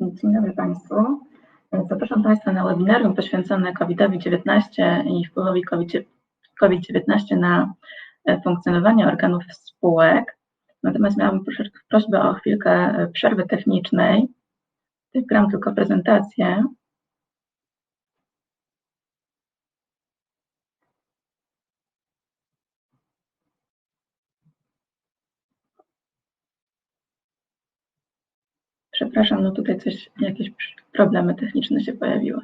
Dzień dobry Państwu. Zapraszam Państwa na webinarium poświęcone COVID-19 i wpływowi COVID-19 na e, funkcjonowanie organów spółek. Natomiast miałam prośbę o chwilkę e, przerwy technicznej. Gram tylko prezentację. Przepraszam, no tutaj coś, jakieś problemy techniczne się pojawiły.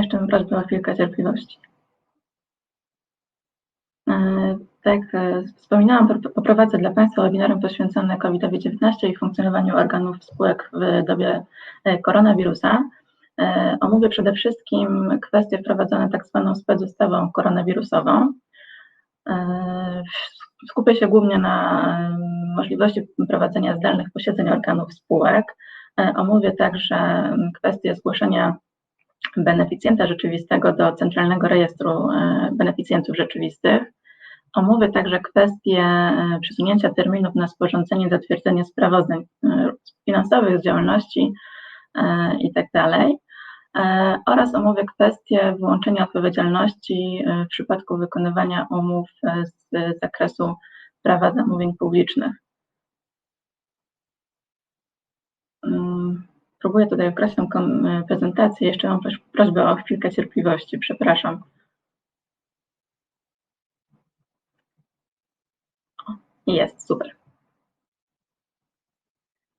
Jeszcze bym o chwilkę cierpliwości. E, tak e, wspominałam, poprowadzę dla Państwa webinarium poświęcone COVID-19 i funkcjonowaniu organów spółek w dobie e, koronawirusa. Omówię przede wszystkim kwestie wprowadzone tak zwaną specustawą koronawirusową. Skupię się głównie na możliwości prowadzenia zdalnych posiedzeń organów spółek. Omówię także kwestie zgłoszenia beneficjenta rzeczywistego do Centralnego Rejestru e, Beneficjentów Rzeczywistych. Omówię także kwestię e, przesunięcia terminów na sporządzenie i zatwierdzenie sprawozdań e, finansowych z działalności itd. Tak oraz omówię kwestię wyłączenia odpowiedzialności w przypadku wykonywania umów z zakresu prawa zamówień publicznych. Próbuję tutaj określą e, prezentację. Jeszcze mam prośbę o chwilkę cierpliwości, przepraszam. Jest, super.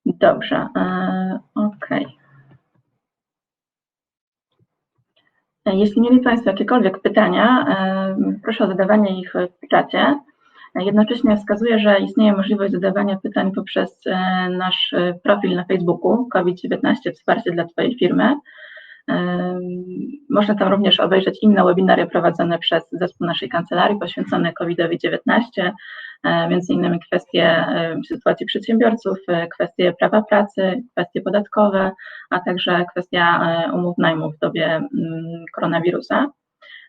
Dobrze, e, ok. E, jeśli mieli Państwo jakiekolwiek pytania, proszę o zadawanie ich w czacie. Jednocześnie wskazuje, że istnieje możliwość zadawania pytań poprzez e, nasz e, profil na Facebooku COVID-19 Wsparcie dla Twojej firmy. E, można tam również obejrzeć inne webinary prowadzone przez zespół naszej kancelarii poświęcone COVID-19, między innymi kwestie sytuacji przedsiębiorców, kwestie prawa pracy, kwestie podatkowe, a także kwestia umów najmu w dobie mm, koronawirusa.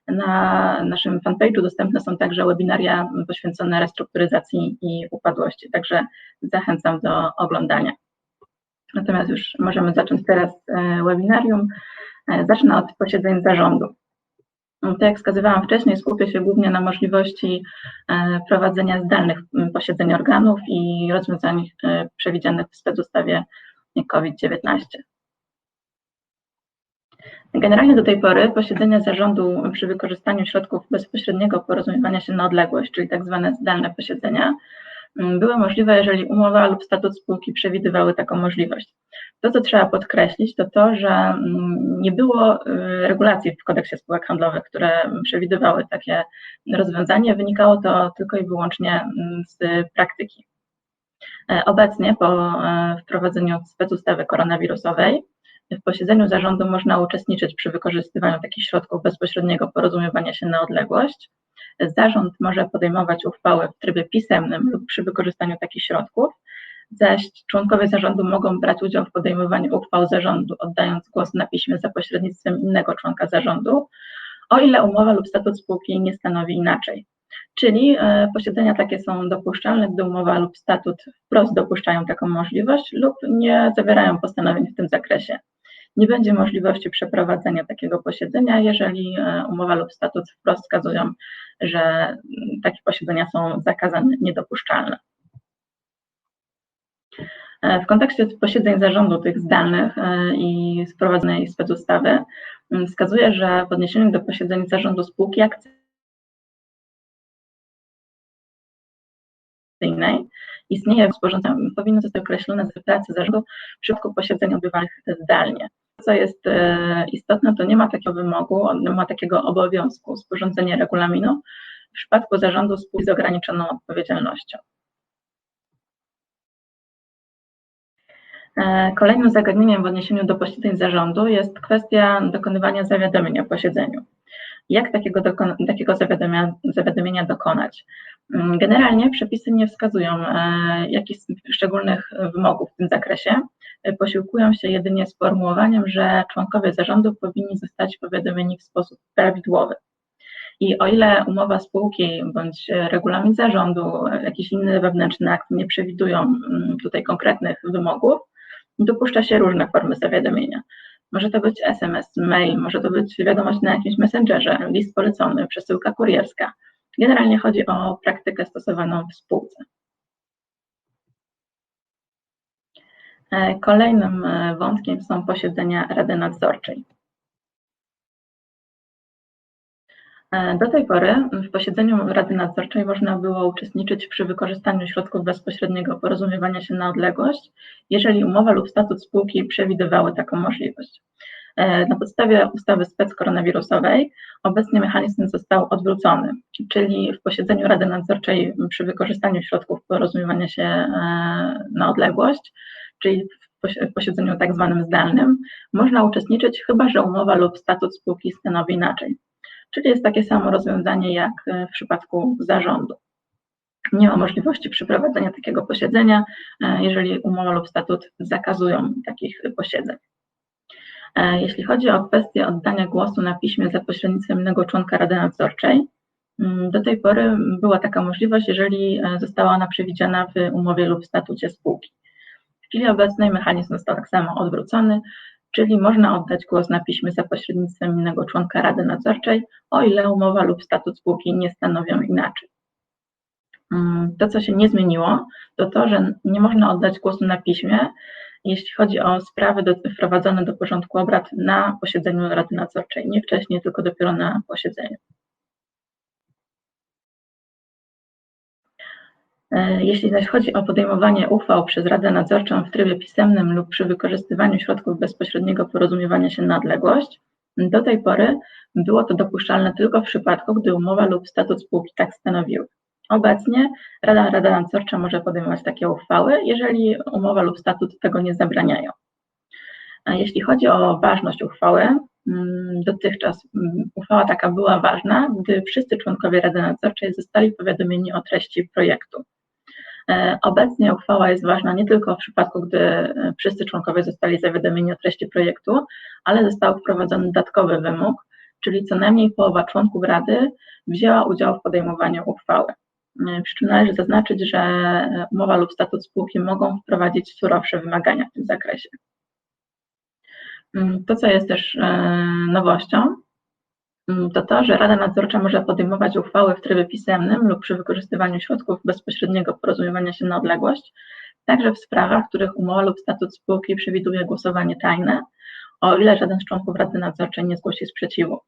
Na naszym fanpage'u dostępne są także webinaria poświęcone restrukturyzacji i upadłości, także zachęcam do oglądania. Natomiast już możemy zacząć teraz e, webinarium. E, zacznę od posiedzeń zarządu. Tak jak wskazywałam wcześniej, skupię się głównie na możliwości e, prowadzenia zdalnych posiedzeń organów i rozwiązań przewidzianych w specustawie COVID-19. Generalnie do tej pory posiedzenia zarządu przy wykorzystaniu środków bezpośredniego porozumiewania się na odległość, czyli tak zwane zdalne posiedzenia, mm, były możliwe, jeżeli umowa lub statut spółki przewidywały taką możliwość. To, co trzeba podkreślić, to to, że mm, nie było y, regulacji w kodeksie spółek handlowych, które przewidywały takie rozwiązanie. Wynikało to tylko i wyłącznie mm, z praktyki. E, obecnie po e, wprowadzeniu specustawy koronawirusowej w posiedzeniu zarządu można uczestniczyć przy wykorzystywaniu takich środków bezpośredniego porozumiewania się na odległość. Zarząd może podejmować uchwały w trybie pisemnym lub przy wykorzystaniu takich środków, zaś członkowie zarządu mogą brać udział w podejmowaniu uchwał zarządu, oddając głos na piśmie za pośrednictwem innego członka zarządu, o ile umowa lub statut spółki nie stanowi inaczej. Czyli e, posiedzenia takie są dopuszczalne, gdy umowa lub statut wprost dopuszczają taką możliwość lub nie zawierają postanowień w tym zakresie nie będzie możliwości przeprowadzenia takiego posiedzenia, jeżeli e, umowa lub statut wprost wskazują, że takie posiedzenia są zakazane, niedopuszczalne. E, w kontekście posiedzeń zarządu tych zdalnych e, i wprowadzonej specustawy mm, wskazuje, że w odniesieniu do posiedzeń zarządu spółki akcyjnej istnieje rozporządzenie, powinno zostać określone z pracy zarządu w przypadku posiedzeń odbywanych zdalnie co jest e, istotne, to nie ma takiego wymogu, nie ma takiego obowiązku sporządzenia regulaminu w przypadku zarządu spółki z ograniczoną odpowiedzialnością. E, kolejnym zagadnieniem w odniesieniu do posiedzeń zarządu jest kwestia dokonywania zawiadomień o posiedzeniu. Jak takiego, takiego zawiadomienia, zawiadomienia dokonać? Mm, generalnie przepisy nie wskazują e, jakichś szczególnych wymogów w tym zakresie. E, posiłkują się jedynie sformułowaniem, że członkowie zarządu powinni zostać powiadomieni w sposób prawidłowy. I o ile umowa spółki bądź regulamin zarządu, jakiś inny wewnętrzny akt nie przewidują mm, tutaj konkretnych wymogów, dopuszcza się różne formy zawiadomienia. Może to być SMS, mail, może to być wiadomość na jakimś messengerze, list polecony, przesyłka kurierska. Generalnie chodzi o praktykę stosowaną w spółce. E, kolejnym e, wątkiem są posiedzenia Rady Nadzorczej. E, do tej pory w posiedzeniu Rady Nadzorczej można było uczestniczyć przy wykorzystaniu środków bezpośredniego porozumiewania się na odległość, jeżeli umowa lub statut spółki przewidywały taką możliwość. E, na podstawie ustawy spec koronawirusowej obecnie mechanizm został odwrócony, czyli w posiedzeniu Rady Nadzorczej przy wykorzystaniu środków porozumiewania się e, na odległość, czyli w posiedzeniu tak zwanym zdalnym, można uczestniczyć chyba, że umowa lub statut spółki stanowi inaczej czyli jest takie samo rozwiązanie jak e, w przypadku zarządu. Nie ma możliwości przeprowadzenia takiego posiedzenia, jeżeli umowa lub statut zakazują takich posiedzeń. E, jeśli chodzi o kwestię oddania głosu na piśmie za pośrednictwem innego członka Rady Nadzorczej, mm, do tej pory była taka możliwość, jeżeli została ona przewidziana w umowie lub statucie spółki. W chwili obecnej mechanizm został tak samo odwrócony, czyli można oddać głos na piśmie za pośrednictwem innego członka Rady Nadzorczej, o ile umowa lub statut spółki nie stanowią inaczej. Mm, to, co się nie zmieniło, to to, że nie można oddać głosu na piśmie, jeśli chodzi o sprawy do, wprowadzone do porządku obrad na posiedzeniu Rady Nadzorczej, nie wcześniej, tylko dopiero na posiedzeniu. E, jeśli zaś chodzi o podejmowanie uchwał przez Radę Nadzorczą w trybie pisemnym lub przy wykorzystywaniu środków bezpośredniego porozumiewania się na odległość, do tej pory było to dopuszczalne tylko w przypadku, gdy umowa lub statut spółki tak stanowiły. Obecnie Rada, Rada Nadzorcza może podejmować takie uchwały, jeżeli umowa lub statut tego nie zabraniają. Jeśli chodzi o ważność uchwały, mm, dotychczas mm, uchwała taka była ważna, gdy wszyscy członkowie Rady Nadzorczej zostali powiadomieni o treści projektu. E, obecnie uchwała jest ważna nie tylko w przypadku, gdy e, wszyscy członkowie zostali zawiadomieni o treści projektu, ale został wprowadzony dodatkowy wymóg, czyli co najmniej połowa członków Rady wzięła udział w podejmowaniu uchwały. E, przy czym należy zaznaczyć, że umowa lub statut spółki mogą wprowadzić surowsze wymagania w tym zakresie. Mm, to, co jest też nowością, Mm, to to, że Rada Nadzorcza może podejmować uchwały w trybie pisemnym lub przy wykorzystywaniu środków bezpośredniego porozumiewania się na odległość, także w sprawach, w których umowa lub statut spółki przewiduje głosowanie tajne, o ile żaden z członków Rady Nadzorczej nie zgłosi sprzeciwu.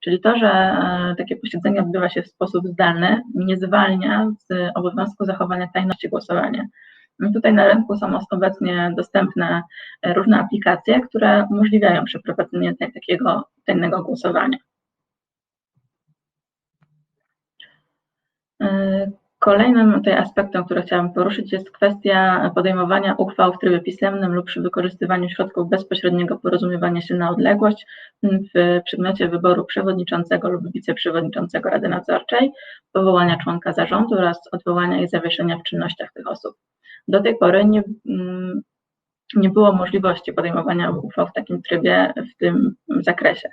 Czyli to, że e, takie posiedzenie odbywa się w sposób zdalny, nie zwalnia z obowiązku zachowania tajności głosowania. I tutaj na rynku są obecnie dostępne różne aplikacje, które umożliwiają przeprowadzenie takiego tajnego głosowania. Kolejnym tutaj aspektem, który chciałam poruszyć, jest kwestia podejmowania uchwał w trybie pisemnym lub przy wykorzystywaniu środków bezpośredniego porozumiewania się na odległość w przedmiocie wyboru przewodniczącego lub wiceprzewodniczącego Rady Nadzorczej, powołania członka zarządu oraz odwołania i zawieszenia w czynnościach tych osób. Do tej pory nie, mm, nie było możliwości podejmowania uchwał w takim trybie, w tym zakresie.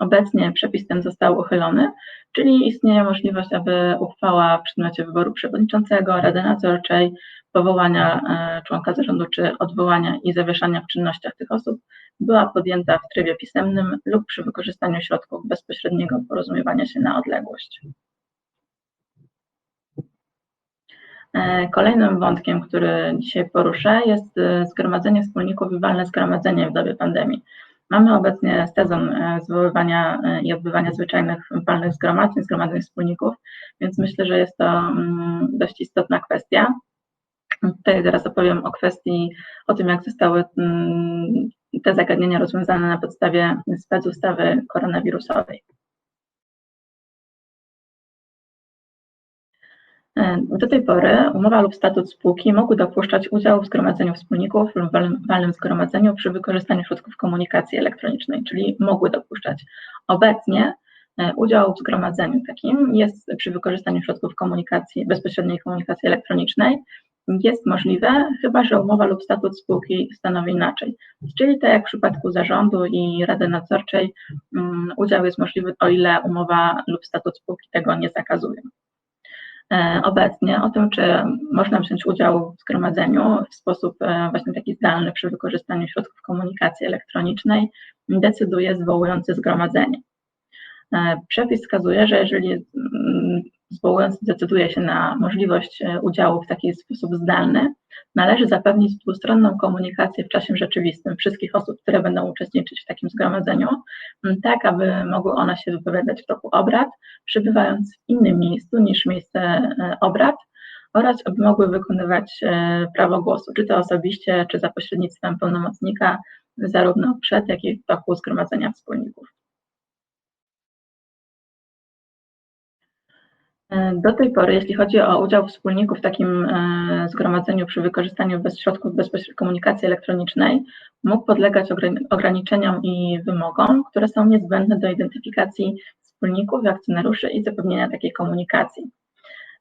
Obecnie przepis ten został uchylony, czyli istnieje możliwość, aby uchwała w przedmiocie wyboru przewodniczącego, Rady Nadzorczej, powołania e, członka zarządu czy odwołania i zawieszania w czynnościach tych osób była podjęta w trybie pisemnym lub przy wykorzystaniu środków bezpośredniego porozumiewania się na odległość. E, kolejnym wątkiem, który dzisiaj poruszę, jest e, zgromadzenie wspólników i walne zgromadzenie w dobie pandemii. Mamy obecnie sezon e, zwoływania e, i odbywania zwyczajnych walnych zgromadzeń, zgromadzeń wspólników, więc myślę, że jest to mm, dość istotna kwestia. Tutaj zaraz opowiem o kwestii, o tym, jak zostały mm, te zagadnienia rozwiązane na podstawie specustawy koronawirusowej. Do tej pory umowa lub statut spółki mogły dopuszczać udział w zgromadzeniu wspólników lub walnym zgromadzeniu przy wykorzystaniu środków komunikacji elektronicznej, czyli mogły dopuszczać. Obecnie e, udział w zgromadzeniu takim jest przy wykorzystaniu środków komunikacji, bezpośredniej komunikacji elektronicznej jest możliwe, chyba że umowa lub statut spółki stanowi inaczej. Czyli tak jak w przypadku zarządu i Rady Nadzorczej, um, udział jest możliwy, o ile umowa lub statut spółki tego nie zakazują. E, obecnie o tym, czy można wziąć udział w zgromadzeniu w sposób e, właśnie taki zdalny przy wykorzystaniu środków komunikacji elektronicznej, decyduje zwołujący zgromadzenie. E, przepis wskazuje, że jeżeli mm, zwołujący decyduje się na możliwość udziału w taki sposób zdalny, należy zapewnić dwustronną komunikację w czasie rzeczywistym wszystkich osób, które będą uczestniczyć w takim zgromadzeniu, tak aby mogły one się wypowiadać w toku obrad, przebywając w innym miejscu niż miejsce e, obrad oraz aby mogły wykonywać e, prawo głosu, czy to osobiście, czy za pośrednictwem pełnomocnika, zarówno przed, jak i w toku zgromadzenia wspólników. Do tej pory, jeśli chodzi o udział wspólników w takim e, zgromadzeniu przy wykorzystaniu bez środków bezpośredniej komunikacji elektronicznej, mógł podlegać ograniczeniom i wymogom, które są niezbędne do identyfikacji wspólników, akcjonariuszy i zapewnienia takiej komunikacji.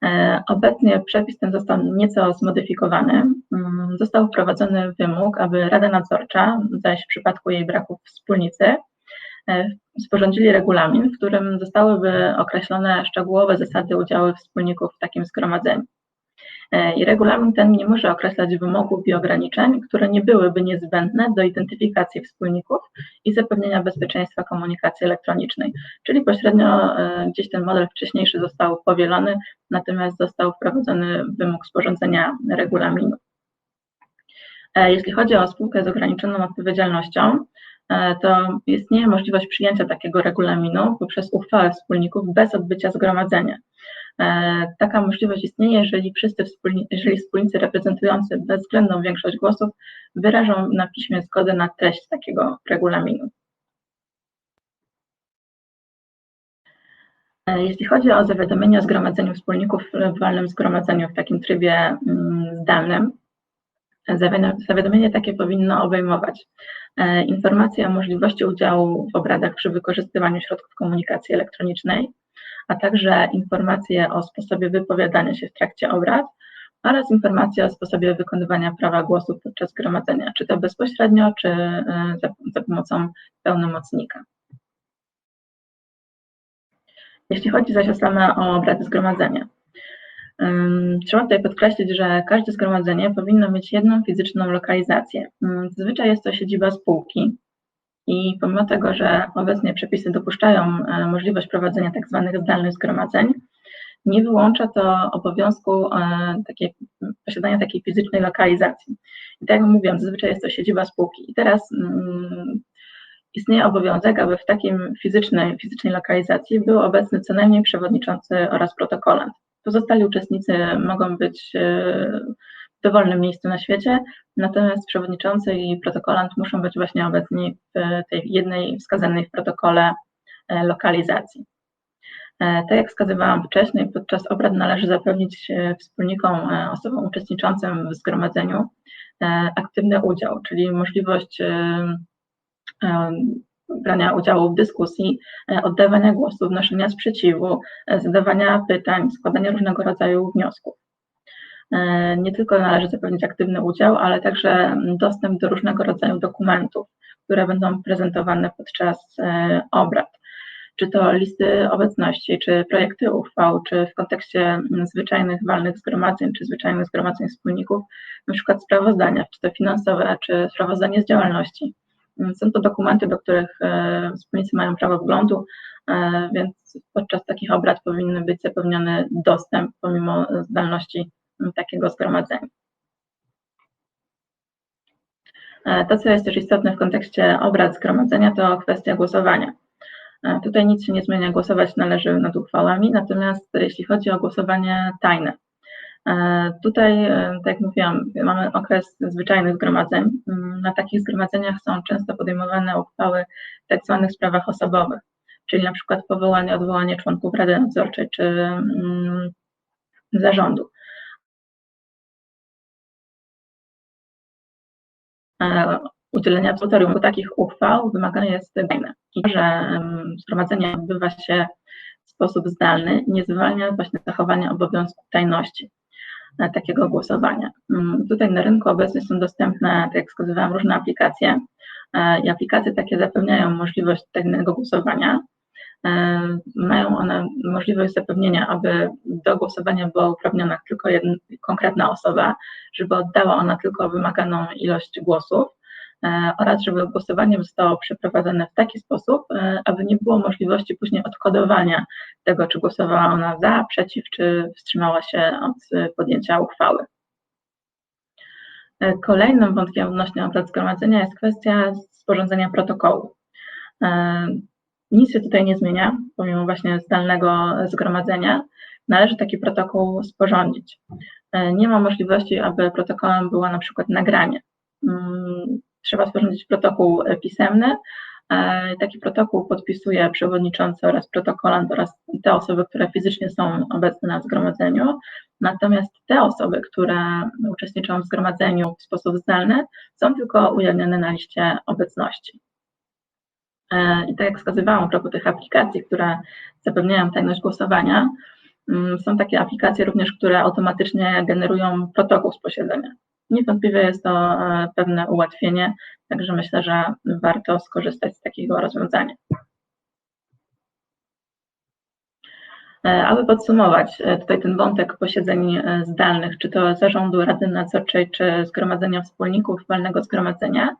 E, obecnie przepis ten został nieco zmodyfikowany. Mm, został wprowadzony wymóg, aby Rada Nadzorcza, zaś w przypadku jej braku wspólnicy, E, sporządzili regulamin, w którym zostałyby określone szczegółowe zasady udziału wspólników w takim zgromadzeniu. E, I regulamin ten nie może określać wymogów i ograniczeń, które nie byłyby niezbędne do identyfikacji wspólników i zapewnienia bezpieczeństwa komunikacji elektronicznej. Czyli pośrednio e, gdzieś ten model wcześniejszy został powielony, natomiast został wprowadzony wymóg sporządzenia regulaminu. Jeśli chodzi o spółkę z ograniczoną odpowiedzialnością, E, to istnieje możliwość przyjęcia takiego regulaminu poprzez uchwałę wspólników bez odbycia zgromadzenia. E, taka możliwość istnieje, jeżeli wszyscy jeżeli wspólnicy reprezentujący bezwzględną większość głosów wyrażą na piśmie zgodę na treść takiego regulaminu. E, jeśli chodzi o zawiadomienie o zgromadzeniu wspólników w walnym zgromadzeniu w takim trybie mm, zdalnym, Zawiadomienie takie powinno obejmować e, informacje o możliwości udziału w obradach przy wykorzystywaniu środków komunikacji elektronicznej, a także informacje o sposobie wypowiadania się w trakcie obrad oraz informacje o sposobie wykonywania prawa głosu podczas zgromadzenia, czy to bezpośrednio, czy e, za, za pomocą pełnomocnika. Jeśli chodzi zaś o same obrady zgromadzenia, Trzeba tutaj podkreślić, że każde zgromadzenie powinno mieć jedną fizyczną lokalizację. Zazwyczaj jest to siedziba spółki i pomimo tego, że obecnie przepisy dopuszczają e, możliwość prowadzenia tak zwanych zdalnych zgromadzeń, nie wyłącza to obowiązku e, takiej, posiadania takiej fizycznej lokalizacji. I tak jak mówiłam, zazwyczaj jest to siedziba spółki. I teraz mm, istnieje obowiązek, aby w takim fizycznej, fizycznej lokalizacji był obecny co najmniej przewodniczący oraz protokolant. Pozostali uczestnicy mogą być e, w dowolnym miejscu na świecie, natomiast przewodniczący i protokolant muszą być właśnie obecni w tej jednej wskazanej w protokole e, lokalizacji. E, tak jak wskazywałam wcześniej, podczas obrad należy zapewnić wspólnikom, osobom uczestniczącym w zgromadzeniu aktywny udział, czyli możliwość brania udziału w dyskusji, e, oddawania głosu, wnoszenia sprzeciwu, e, zadawania pytań, składania różnego rodzaju wniosków. E, nie tylko należy zapewnić aktywny udział, ale także dostęp do różnego rodzaju dokumentów, które będą prezentowane podczas obrad. Czy to listy obecności, czy projekty uchwał, czy w kontekście zwyczajnych walnych zgromadzeń, czy zwyczajnych zgromadzeń wspólników, na przykład sprawozdania, czy to finansowe, czy sprawozdanie z działalności. Są to dokumenty, do których e, wspólnicy mają prawo wglądu, e, więc podczas takich obrad powinny być zapewniony dostęp pomimo zdalności takiego zgromadzenia. E, to, co jest też istotne w kontekście obrad zgromadzenia, to kwestia głosowania. Tutaj nic się nie zmienia, głosować należy nad uchwałami, natomiast jeśli chodzi o głosowanie tajne, tutaj, e, tak jak mówiłam, mamy okres zwyczajnych zgromadzeń. Mm, na takich zgromadzeniach są często podejmowane uchwały w tak zwanych sprawach osobowych, czyli na przykład powołanie, odwołanie członków Rady Nadzorczej, czy mm, zarządu. Udzielenia absolutorium takich uchwał wymagane jest tajne i że zgromadzenie odbywa się w sposób zdalny nie zwalnia właśnie zachowania obowiązku tajności takiego głosowania. Mm, tutaj na rynku obecnie są dostępne, tak jak wskazywałam, różne aplikacje e, i aplikacje takie zapewniają możliwość tajnego głosowania. E, mają one możliwość zapewnienia, aby do głosowania była uprawniona tylko jedna konkretna osoba, żeby oddała ona tylko wymaganą ilość głosów E, oraz żeby głosowanie zostało przeprowadzone w taki sposób, e, aby nie było możliwości później odkodowania tego, czy głosowała ona za, przeciw, czy wstrzymała się od podjęcia uchwały. E, kolejnym wątkiem odnośnie obrad zgromadzenia jest kwestia sporządzenia protokołu. Nic się tutaj nie zmienia, pomimo właśnie zdalnego zgromadzenia. Należy taki protokół sporządzić. Nie ma możliwości, aby protokołem było na przykład nagranie. Trzeba sporządzić protokół e, pisemny. E, taki protokół podpisuje przewodniczący oraz protokolant oraz te osoby, które fizycznie są obecne na zgromadzeniu. Natomiast te osoby, które uczestniczą w zgromadzeniu w sposób zdalny, są tylko ujawnione na liście obecności. E, I tak jak wskazywałam a tych aplikacji, które zapewniają tajność głosowania, mm, są takie aplikacje również, które automatycznie generują protokół z posiedzenia. Niewątpliwie jest to e, pewne ułatwienie, także myślę, że warto skorzystać z takiego rozwiązania. E, aby podsumować e, tutaj ten wątek posiedzeń zdalnych, czy to zarządu Rady Nadzorczej, czy Zgromadzenia Wspólników Walnego Zgromadzenia,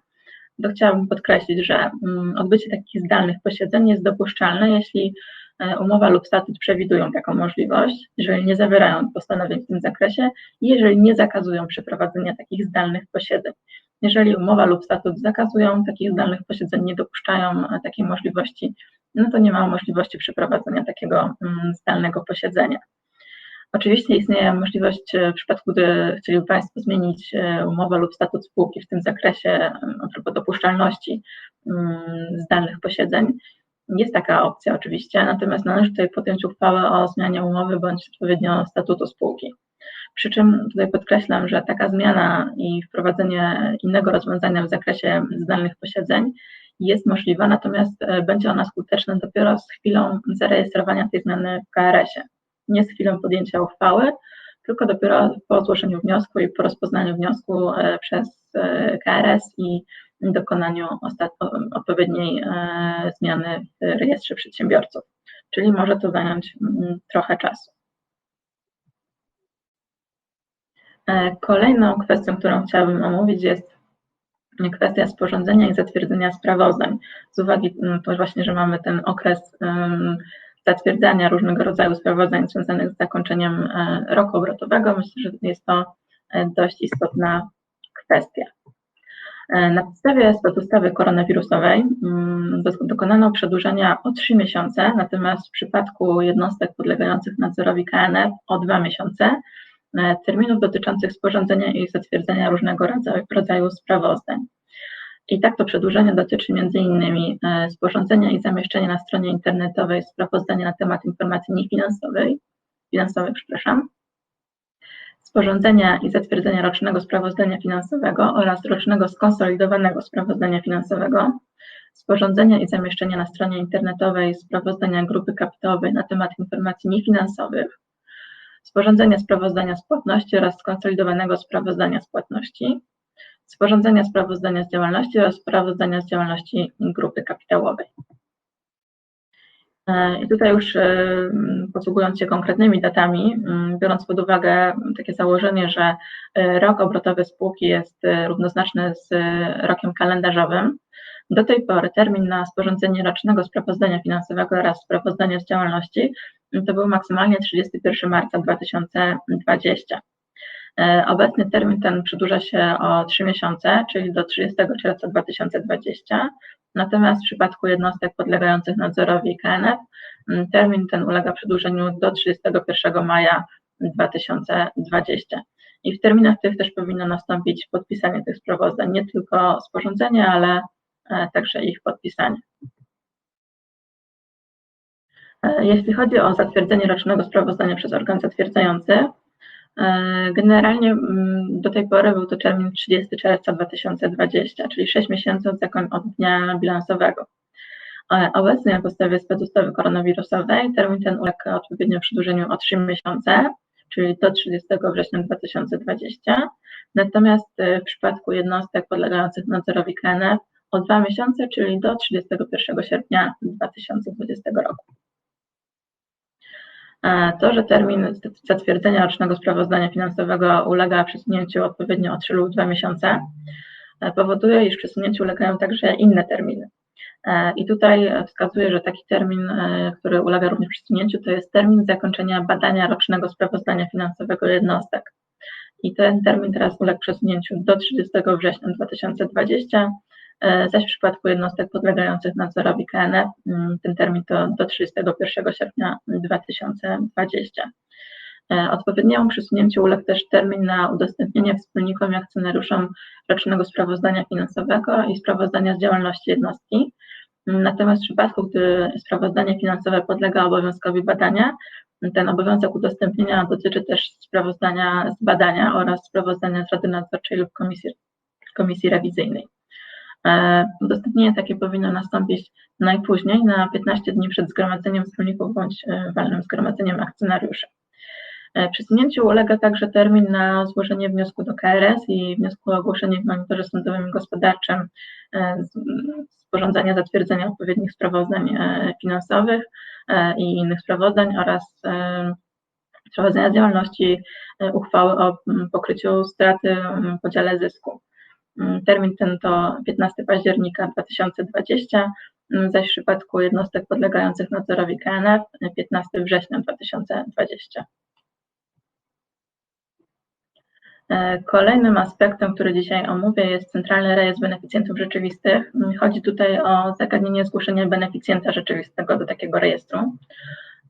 to chciałabym podkreślić, że mm, odbycie takich zdalnych posiedzeń jest dopuszczalne, jeśli umowa lub statut przewidują taką możliwość, jeżeli nie zawierają postanowień w tym zakresie i jeżeli nie zakazują przeprowadzenia takich zdalnych posiedzeń. Jeżeli umowa lub statut zakazują takich zdalnych posiedzeń, nie dopuszczają e, takiej możliwości, no to nie ma możliwości przeprowadzenia takiego mm, zdalnego posiedzenia. Oczywiście istnieje możliwość e, w przypadku, gdy chcieliby Państwo zmienić umowę lub statut spółki w tym zakresie, a propos dopuszczalności mm, zdalnych posiedzeń, jest taka opcja oczywiście, natomiast należy tutaj podjąć uchwałę o zmianie umowy bądź odpowiednio statutu spółki. Przy czym tutaj podkreślam, że taka zmiana i wprowadzenie innego rozwiązania w zakresie zdalnych posiedzeń jest możliwa, natomiast e, będzie ona skuteczna dopiero z chwilą zarejestrowania tej zmiany w KRS-ie. Nie z chwilą podjęcia uchwały, tylko dopiero po złożeniu wniosku i po rozpoznaniu wniosku e, przez e, KRS i dokonaniu odpowiedniej e, zmiany w rejestrze przedsiębiorców. Czyli może to zająć mm, trochę czasu. E, kolejną kwestią, którą chciałabym omówić jest kwestia sporządzenia i zatwierdzenia sprawozdań. Z uwagi na to właśnie, że mamy ten okres zatwierdzania różnego rodzaju sprawozdań związanych z zakończeniem e, roku obrotowego, myślę, że jest to dość istotna kwestia. E, na podstawie specustawy koronawirusowej mm, dokonano przedłużenia o 3 miesiące, natomiast w przypadku jednostek podlegających nadzorowi KNF o 2 miesiące e, terminów dotyczących sporządzenia i zatwierdzenia różnego rodzaju sprawozdań. I tak to przedłużenie dotyczy m.in. E, sporządzenia i zamieszczenia na stronie internetowej sprawozdania na temat informacji niefinansowej, finansowej, przepraszam, sporządzenia i zatwierdzenia rocznego sprawozdania finansowego oraz rocznego skonsolidowanego sprawozdania finansowego, sporządzenia i zamieszczenia na stronie internetowej sprawozdania grupy kapitałowej na temat informacji niefinansowych, sporządzenia sprawozdania z płatności oraz skonsolidowanego sprawozdania z płatności, sporządzenia sprawozdania z działalności oraz sprawozdania z działalności grupy kapitałowej. I tutaj już e, posługując się konkretnymi datami, biorąc pod uwagę takie założenie, że e, rok obrotowy spółki jest e, równoznaczny z rokiem kalendarzowym, do tej pory termin na sporządzenie rocznego sprawozdania finansowego oraz sprawozdania z działalności to był maksymalnie 31 marca 2020. Obecny termin ten przedłuża się o 3 miesiące, czyli do 30 czerwca 2020. Natomiast w przypadku jednostek podlegających nadzorowi KNF mm, termin ten ulega przedłużeniu do 31 maja 2020. I w terminach tych też powinno nastąpić podpisanie tych sprawozdań, nie tylko sporządzenie, ale e, także ich podpisanie. E, jeśli chodzi o zatwierdzenie rocznego sprawozdania przez organ zatwierdzający, Generalnie mm, do tej pory był to termin 30 czerwca 2020, czyli 6 miesięcy od, od dnia bilansowego. Obecnie na podstawie specustawy koronawirusowej termin ten uległ odpowiednio przedłużeniu o 3 miesiące, czyli do 30 września 2020. Natomiast y, w przypadku jednostek podlegających nadzorowi KNF o dwa miesiące, czyli do 31 sierpnia 2020 roku. To, że termin zatwierdzenia rocznego sprawozdania finansowego ulega przesunięciu odpowiednio o 3 lub 2 miesiące, powoduje, iż przesunięciu ulegają także inne terminy. E, I tutaj wskazuję, że taki termin, e, który ulega również przesunięciu, to jest termin zakończenia badania rocznego sprawozdania finansowego jednostek. I ten termin teraz uległ przesunięciu do 30 września 2020, e, zaś w przypadku jednostek podlegających nadzorowi KNF mm, ten termin to do 31 sierpnia 2020. Odpowiedniemu przesunięciu uległ też termin na udostępnienie wspólnikom i akcjonariuszom rocznego sprawozdania finansowego i sprawozdania z działalności jednostki. Natomiast w przypadku, gdy sprawozdanie finansowe podlega obowiązkowi badania, ten obowiązek udostępnienia dotyczy też sprawozdania z badania oraz sprawozdania z Rady Nadzorczej lub Komisji, komisji Rewizyjnej. E, udostępnienie takie powinno nastąpić najpóźniej na 15 dni przed zgromadzeniem wspólników bądź e, walnym zgromadzeniem akcjonariuszy. E, przesunięciu ulega także termin na złożenie wniosku do KRS i wniosku o ogłoszenie w monitorze sądowym i gospodarczym sporządzania, zatwierdzenia odpowiednich sprawozdań e, finansowych e, i innych sprawozdań oraz prowadzenia działalności uchwały o pokryciu straty, podziale zysku. Termin ten to 15 października 2020, zaś w przypadku jednostek podlegających nadzorowi KNF 15 września 2020. E, kolejnym aspektem, który dzisiaj omówię, jest Centralny Rejestr Beneficjentów Rzeczywistych. Chodzi tutaj o zagadnienie zgłoszenia beneficjenta rzeczywistego do takiego rejestru.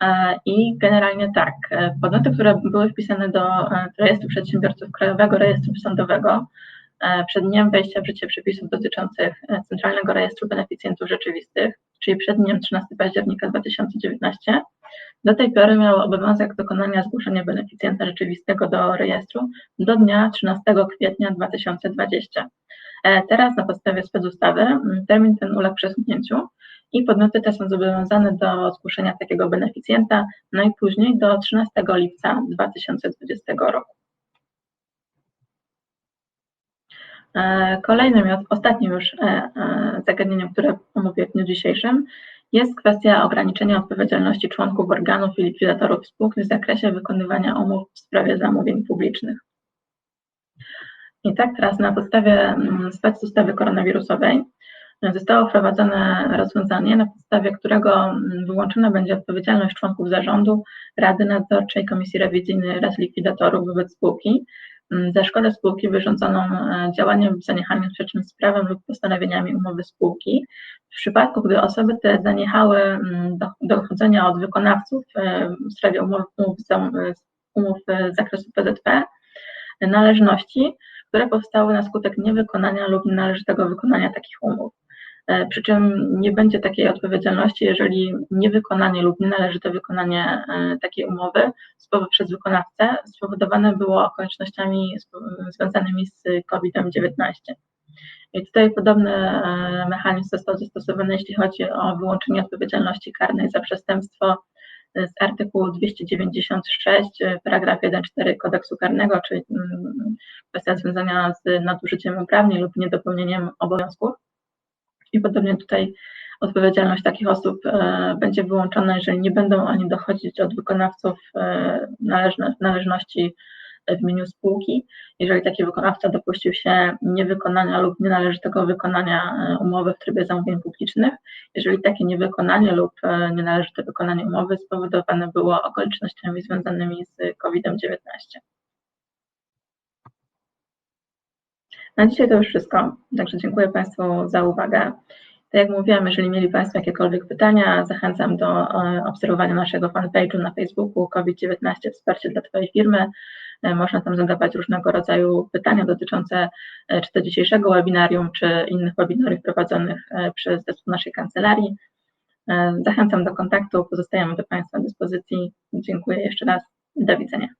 E, I generalnie tak, e, podmioty, które były wpisane do rejestru przedsiębiorców Krajowego Rejestru Sądowego przed dniem wejścia w życie przepisów dotyczących Centralnego Rejestru Beneficjentów Rzeczywistych, czyli przed dniem 13 października 2019, do tej pory miały obowiązek dokonania zgłoszenia beneficjenta rzeczywistego do rejestru do dnia 13 kwietnia 2020. E, teraz na podstawie specustawy termin ten uległ przesunięciu i podmioty te są zobowiązane do zgłoszenia takiego beneficjenta najpóźniej do 13 lipca 2020 roku. Kolejnym i ostatnim już e, zagadnieniem, które omówię w dniu dzisiejszym, jest kwestia ograniczenia odpowiedzialności członków organów i likwidatorów spółek w zakresie wykonywania umów w sprawie zamówień publicznych. I tak teraz na podstawie mm, specustawy koronawirusowej zostało wprowadzone rozwiązanie, na podstawie którego mm, wyłączona będzie odpowiedzialność członków zarządu, Rady Nadzorczej, Komisji Rewizyjnej oraz likwidatorów wobec spółki za szkodę spółki wyrządzoną e, działaniem w zaniechaniu sprzecznym z prawem lub postanowieniami umowy spółki. W przypadku, gdy osoby te zaniechały mm, dochodzenia od wykonawców e, w sprawie umów, umów, umów z zakresu PZP, należności, które powstały na skutek niewykonania lub nienależytego wykonania takich umów. E, przy czym nie będzie takiej odpowiedzialności, jeżeli niewykonanie lub nienależyte wykonanie e, takiej umowy przez wykonawcę spowodowane było okolicznościami związanymi z COVID-19. I tutaj podobny e, mechanizm został zastosowany, jeśli chodzi o wyłączenie odpowiedzialności karnej za przestępstwo z artykułu 296, paragraf 1.4 kodeksu karnego, czyli mm, kwestia związana z nadużyciem uprawnień lub niedopełnieniem obowiązków. I podobnie tutaj odpowiedzialność takich osób e, będzie wyłączona, jeżeli nie będą oni dochodzić od wykonawców e, należności w imieniu spółki. Jeżeli taki wykonawca dopuścił się niewykonania lub nienależytego wykonania e, umowy w trybie zamówień publicznych, jeżeli takie niewykonanie lub nienależyte wykonanie umowy spowodowane było okolicznościami związanymi z COVID-19. Na dzisiaj to już wszystko, także dziękuję Państwu za uwagę. Tak jak mówiłam, jeżeli mieli Państwo jakiekolwiek pytania, zachęcam do e, obserwowania naszego fanpage'u na Facebooku COVID-19 Wsparcie dla Twojej firmy. E, można tam zadawać różnego rodzaju pytania dotyczące e, czy to dzisiejszego webinarium, czy innych webinariów prowadzonych przez zespół naszej kancelarii. Zachęcam do kontaktu, pozostajemy do Państwa dyspozycji. Dziękuję jeszcze raz. Do widzenia.